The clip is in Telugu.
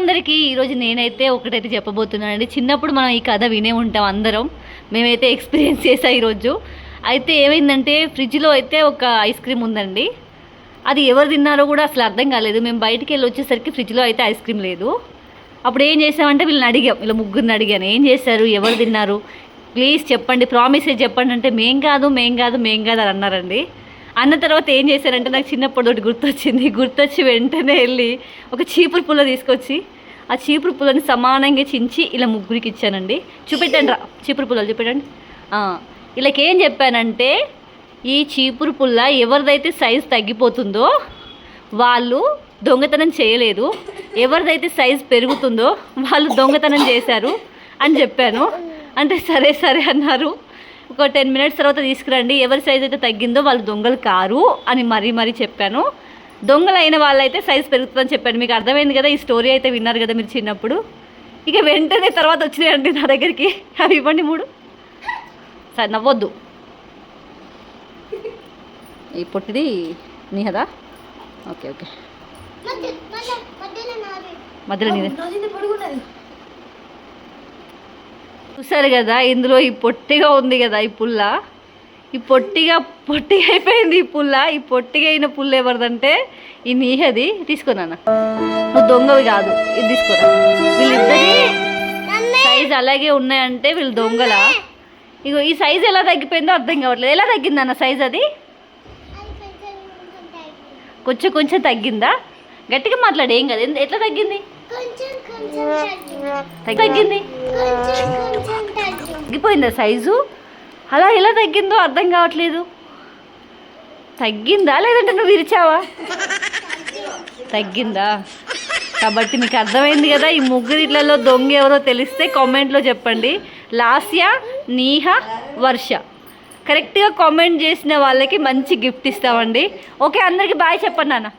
అందరికీ ఈరోజు నేనైతే ఒకటైతే చెప్పబోతున్నానండి. చిన్నప్పుడు మనం ఈ కథ వినే ఉంటాం అందరం. మేమైతే ఎక్స్పీరియన్స్ చేసాం ఈరోజు. అయితే ఏమైందంటే ఫ్రిడ్జ్లో అయితే ఒక ఐస్ క్రీమ్ ఉందండి. అది ఎవరు తిన్నారో కూడా అసలు అర్థం కాలేదు. మేము బయటికి వెళ్ళి వచ్చేసరికి ఫ్రిడ్జ్లో అయితే ఐస్ క్రీమ్ లేదు. అప్పుడు ఏం చేసామంటే వీళ్ళని అడిగాం. ఇలా ముగ్గురిని అడిగాను. ఏం చేశారు? ఎవరు తిన్నారు? ప్లీజ్ చెప్పండి. ప్రామిస్ చెప్పండి అంటే మేం కాదు మేం కాదు మేం కాదు అని అన్నారండి. అన్న తర్వాత ఏం చేశారంటే నాకు చిన్నప్పటి ఒకటి గుర్తొచ్చింది. గుర్తొచ్చి వెంటనే వెళ్ళి ఒక చీపురు పుల్ల తీసుకొచ్చి ఆ చీపురు పుల్లని సమానంగా చించి ఇలా ముగ్గురికి ఇచ్చానండి. చూపెట్టండి రా. చీపురు పుల్లలు చూపెట్టండి. ఆ, ఏం చెప్పానంటే ఈ చీపురు పుల్ల ఎవరిదైతే సైజు తగ్గిపోతుందో వాళ్ళు దొంగతనం చేయలేదు. ఎవరిదైతే సైజు పెరుగుతుందో వాళ్ళు దొంగతనం చేశారు అని చెప్పాను. అంటే సరే సరే అన్నారు. ఒక టెన్ మినిట్స్ తర్వాత తీసుకురండి. ఎవరి సైజ్ అయితే తగ్గిందో వాళ్ళు దొంగలు కారు అని మరీ మరీ చెప్పాను. దొంగలు అయిన వాళ్ళైతే సైజ్ పెరుగుతుందని చెప్పాను. మీకు అర్థమైంది కదా ఈ స్టోరీ అయితే విన్నారు కదా మీరు చిన్నప్పుడు. ఇక వెంటనే తర్వాత వచ్చినాయండి నా దగ్గరికి. అవి ఇవ్వండి మూడు. సరే నవ్వొద్దు. ఈ పొట్టిది నీ కదా ఓకే ఓకే. మధ్యలో నీదే. చూసారు కదా ఇందులో ఈ పొట్టిగా ఉంది కదా ఈ పుల్ల. ఈ పొట్టిగా పొట్టిగా అయిపోయింది ఈ పుల్ల. ఈ పొట్టిగా అయిన పుల్ల ఎవరిదంటే ఈ నీహది. తీసుకున్నాను నువ్వు దొంగవి కాదు ఇది తీసుకురా వీళ్ళిద్దరి సైజ్ అలాగే ఉన్నాయంటే వీళ్ళు దొంగల? ఇగో ఈ సైజ్ ఎలా తగ్గిపోయిందో అర్థం కావట్లేదు. ఎలా తగ్గింది అన్న సైజ్ అది? కొంచెం కొంచెం తగ్గిందా? గట్టిగా మాట్లాడు ఏం కదా. ఎట్లా తగ్గింది? కొంచెం తగ్గింది? తగ్గింది. కొంచెం కొంచెం తగ్గింది తగ్గిపోయిందా సైజు? అలా ఎలా తగ్గిందో అర్థం కావట్లేదు. తగ్గిందా లేదంటే నువ్వు విరిచావా? తగ్గిందా? కాబట్టి మీకు అర్థమైంది కదా ఈ ముగ్గురిట్లలో దొంగ ఎవరో తెలిస్తే కామెంట్లో చెప్పండి. లాస్య నీహ వర్ష. కరెక్ట్గా కామెంట్ చేసిన వాళ్ళకి మంచి గిఫ్ట్ ఇస్తామండి. ఓకే అందరికి బాయ్ చెప్పండి నాన్న.